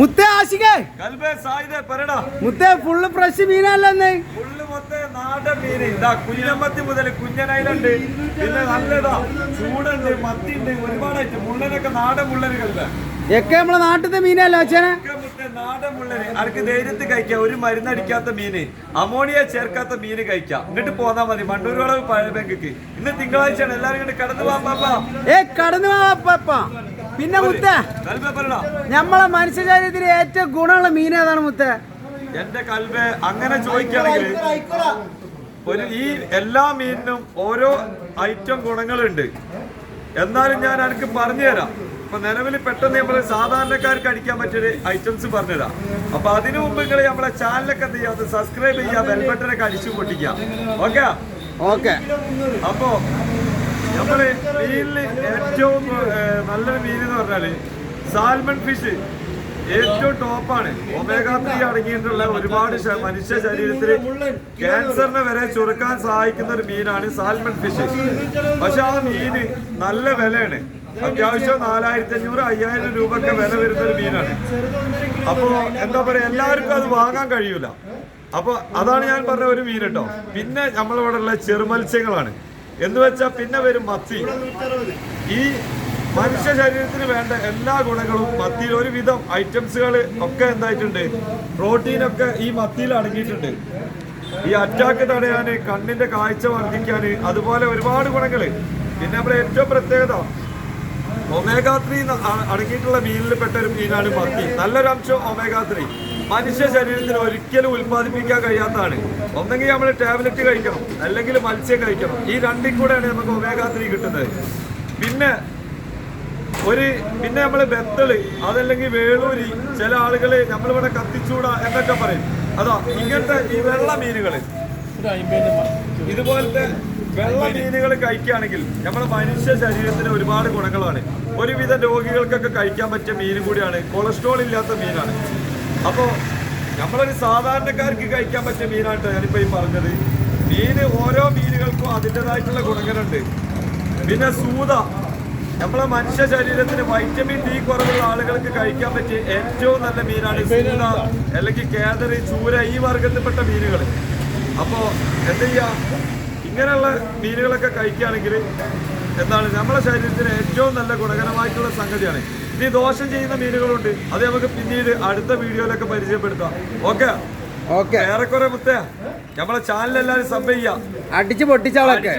മുത്തേ ആശികേ. മുത്തേ full fresh മീനല്ലേ full മൊത്തം നാടൻ മീൻ ഇതാ കുഞ്ഞമത്തി മുതൽ കുഞ്ഞനയിലുണ്ട് പിന്നെ നല്ലതാ ചൂടുണ്ട് മത്തി ഉണ്ട് ഒരുപാടായിട്ട് മുള്ളനൊക്കെ നാടൻ മുള്ളന് കൽബേ ഒക്കെ നമ്മളെ നാട്ടിലത്തെ മീനല്ലേ അച്ഛനെ? നാടൻ മുള്ളന്. അനക്ക് ധൈര്യത്തിൽ കഴിക്കാം ഒരു മരുന്നടിക്കാത്ത മീന്. അമോണിയ ചേർക്കാത്ത മീന് കഴിക്കാം. ഇങ്ങോട്ട് പോന്നാ മതി. മണ്ണൂർ വളവ് പഴയ ബാങ്കിക്ക് ഇന്ന് തിങ്കളാഴ്ചയാണ്. എല്ലാരും ഇങ്ങോട്ട് കടന്നു പോവാൻ പാപ്പാ. ഏ കടന്നു പപ്പ. പിന്നെ മുത്ത നമ്മളെ മനുഷ്യ ശരീരത്തിന് ഏറ്റവും ഗുണമുള്ള മീൻ ഏതാണ് മുത്തേ? എന്റെ കൽബ് അങ്ങനെ ചോദിക്കുകയാണെങ്കിൽ ഒരു ഈ എല്ലാ മീനിനും ഓരോ ഐറ്റം ഗുണങ്ങളുണ്ട്. എന്നാലും ഞാൻ എനിക്ക് പറഞ്ഞുതരാം. ഇപ്പൊ നിലവിൽ പെട്ടെന്ന് നമ്മൾ സാധാരണക്കാർക്ക് അടിക്കാൻ പറ്റിയൊരു ഐറ്റംസ് പറഞ്ഞുതരാം. അപ്പൊ അതിനു മുമ്പ് നിങ്ങൾ നമ്മളെ ചാനലൊക്കെ എന്ത് ചെയ്യാം സബ്സ്ക്രൈബ് ചെയ്യാം ബെൽബട്ടനൊക്കെ അടിച്ചു പൊട്ടിക്കാം ഓക്കെ? ഓക്കെ. അപ്പോ നമ്മൾ മീനിൽ ഏറ്റവും നല്ലൊരു മീൻ എന്ന് പറഞ്ഞാൽ സാൽമൺ ഫിഷ് ഏറ്റവും ടോപ്പാണ്. ഒമേഗ ത്രീ അടങ്ങിയിട്ടുള്ള ഒരുപാട് മനുഷ്യ ശരീരത്തിൽ ക്യാൻസറിനെ വരെ ചുരുക്കാൻ സഹായിക്കുന്ന ഒരു മീനാണ് സാൽമൺ ഫിഷ്. പക്ഷെ ആ മീന് നല്ല വിലയാണ്. അത്യാവശ്യം നാലായിരത്തി അഞ്ഞൂറ് അയ്യായിരം രൂപ വില വരുന്ന ഒരു മീനാണ്. അപ്പോ എന്താ പറയാ എല്ലാവർക്കും അത് വാങ്ങാൻ കഴിയൂല. അപ്പൊ അതാണ് ഞാൻ പറഞ്ഞ ഒരു മീൻ കേട്ടോ പിന്നെ നമ്മളിവിടെ ഉള്ള ചെറുമത്സ്യങ്ങളാണ്. എന്ന് വെച്ചാൽ പിന്നെ വരും മത്തി. ഈ മനുഷ്യ ശരീരത്തിന് വേണ്ട എല്ലാ ഗുണങ്ങളും മത്തിയിൽ ഒരുവിധം ഐറ്റംസുകൾ ഒക്കെ എന്തായിട്ടുണ്ട്? പ്രോട്ടീനൊക്കെ ഈ മത്തിയിൽ അടങ്ങിയിട്ടുണ്ട്. ഈ അറ്റാക്ക് തടയാന് കണ്ണിന്റെ കാഴ്ച വർദ്ധിക്കാന് അതുപോലെ ഒരുപാട് ഗുണങ്ങൾ. പിന്നെ നമ്മുടെ ഏറ്റവും പ്രത്യേകത ഒമേഗാ ത്രീ അടങ്ങിയിട്ടുള്ള മീനിൽ പെട്ട ഒരു മീനാണ് മത്തി. നല്ലൊരു അംശം ഒമേഗാ ത്രീ മനുഷ്യ ശരീരത്തിന് ഒരിക്കലും ഉൽപ്പാദിപ്പിക്കാൻ കഴിയാത്തതാണ്. ഒന്നെങ്കിൽ നമ്മൾ ടാബ്ലറ്റ് കഴിക്കണം. അല്ലെങ്കിൽ മത്സ്യം കഴിക്കണം. ഈ രണ്ടിൽ കൂടെയാണ് നമുക്ക് ഒമേഗ കിട്ടുന്നത്. പിന്നെ ഒരു പിന്നെ നമ്മൾ ബെത്തൾ അതല്ലെങ്കിൽ വേളൂരി ചില ആളുകൾ നമ്മളിവിടെ കത്തിച്ചൂട എന്നൊക്കെ പറയും. അതാ ഇങ്ങനത്തെ ഈ വെള്ള മീനുകൾ ഇതുപോലത്തെ വെള്ള മീനുകൾ കഴിക്കുകയാണെങ്കിൽ നമ്മുടെ മനുഷ്യ ശരീരത്തിന് ഒരുപാട് ഗുണങ്ങളാണ്. ഒരുവിധ രോഗികൾക്കൊക്കെ കഴിക്കാൻ പറ്റിയ മീൻ കൂടിയാണ്. കൊളസ്ട്രോൾ ഇല്ലാത്ത മീനാണ്. അപ്പോൾ നമ്മളൊരു സാധാരണക്കാർക്ക് കഴിക്കാൻ പറ്റിയ മീനാണ് ഞാനിപ്പോ ഈ പറഞ്ഞത്. മീന് ഓരോ മീനുകൾക്കും അതിന്റെതായിട്ടുള്ള ഗുണങ്ങളുണ്ട്. പിന്നെ സൂത. നമ്മളെ മനുഷ്യ ശരീരത്തിന് വൈറ്റമിൻ ഡി കുറവുള്ള ആളുകൾക്ക് കഴിക്കാൻ പറ്റിയ ഏറ്റവും നല്ല മീനാണ് സൂത അല്ലെങ്കിൽ കേദറി ചൂര ഈ വർഗത്തിൽപ്പെട്ട മീനുകൾ അപ്പോ എന്ത് ചെയ്യാ? ഇങ്ങനെയുള്ള മീനുകളൊക്കെ കഴിക്കുകയാണെങ്കിൽ എന്താണ് നമ്മുടെ ശരീരത്തിന് ഏറ്റവും നല്ല ഗുണകരമായിട്ടുള്ള സംഗതിയാണ്. ഇനി ദോഷം ചെയ്യുന്ന മീനുകളുണ്ട്. അത് നമുക്ക് പിന്നീട് അടുത്ത വീഡിയോയിലൊക്കെ പരിചയപ്പെടുത്താം. ഓക്കെ? ഓക്കെ. ഏറെക്കുറെ മുത്തേ നമ്മളെ ചാനൽ എല്ലാവരും സബ് ചെയ്യാം അടിച്ച് പൊട്ടിച്ചാളൊക്കെ